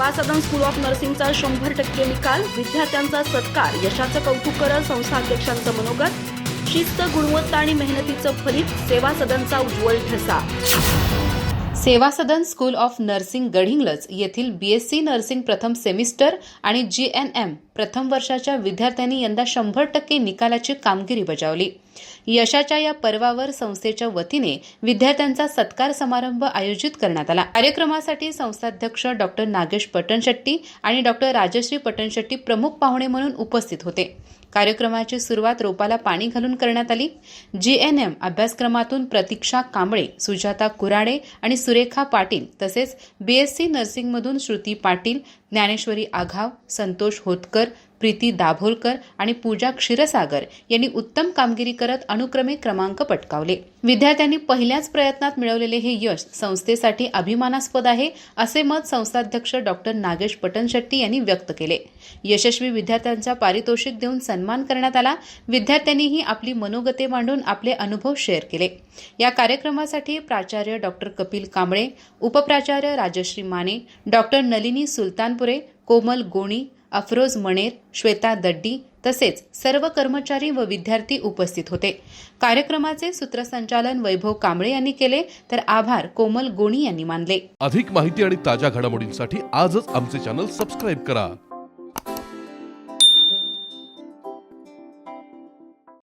Seva Sadan school of नर्सिंगचा शंभर टक्के निकाल विद्यार्थ्यांचा सत्कार यशाचं कौतुक करत संस्थाध्यक्षांचं मनोगत शिस्त गुणवत्ता आणि मेहनतीचं फलित सेवा सदनचा उज्ज्वल ठसा. Seva Sadan school of nursing Gadhinglaj येथील बीएससी नर्सिंग प्रथम सेमिस्टर आणि जी एन एम प्रथम वर्षाच्या विद्यार्थ्यांनी यंदा शंभर टक्के निकालाची कामगिरी बजावली. यशाच्या या पर्वावर संस्थेच्या वतीने विद्यार्थ्यांचा सत्कार समारंभ आयोजित करण्यात आला. कार्यक्रमासाठी संस्थाध्यक्ष डॉक्टर नागेश पटणशेट्टी आणि डॉक्टर राजश्री पटणशेट्टी प्रमुख पाहुणे म्हणून उपस्थित होते. कार्यक्रमाची सुरुवात रोपाला पाणी घालून करण्यात आली. जीएनएम अभ्यासक्रमातून प्रतीक्षा कांबळे सुजाता कुराडे आणि सुरेखा पाटील तसेच बीएससी नर्सिंगमधून श्रुती पाटील ज्ञानेश्वरी आघाव संतोष होतकर प्रीती दाभोलकर आणि पूजा क्षीरसागर यांनी उत्तम कामगिरी करत अनुक्रमे क्रमांक पटकावले. विद्यार्थ्यांनी पहिल्याच प्रयत्नात मिळवलेले हे यश संस्थेसाठी अभिमानास्पद आहे असे मत संस्थाध्यक्ष डॉक्टर नागेश पटनशेट्टी यांनी व्यक्त केले. यशस्वी विद्यार्थ्यांचा पारितोषिक देऊन सन्मान करण्यात आला. विद्यार्थ्यांनीही आपली मनोगते मांडून आपले अनुभव शेअर केले. या कार्यक्रमासाठी प्राचार्य डॉक्टर कपिल कांबळे उपप्राचार्य राजश्री माने डॉक्टर नलिनी सुलतानपुरे कोमल गोणी अफरोज मणेर श्वेता दड्डी तसेच सर्व कर्मचारी व विद्यार्थी उपस्थित होते. कार्यक्रमाचे सूत्रसंचालन वैभव कांबळे यांनी केले तर आभार कोमल गोणी यांनी मानले. अधिक माहिती आणि ताज्या घडामोडींसाठी आजच आमचे चॅनल सबस्क्राईब करा.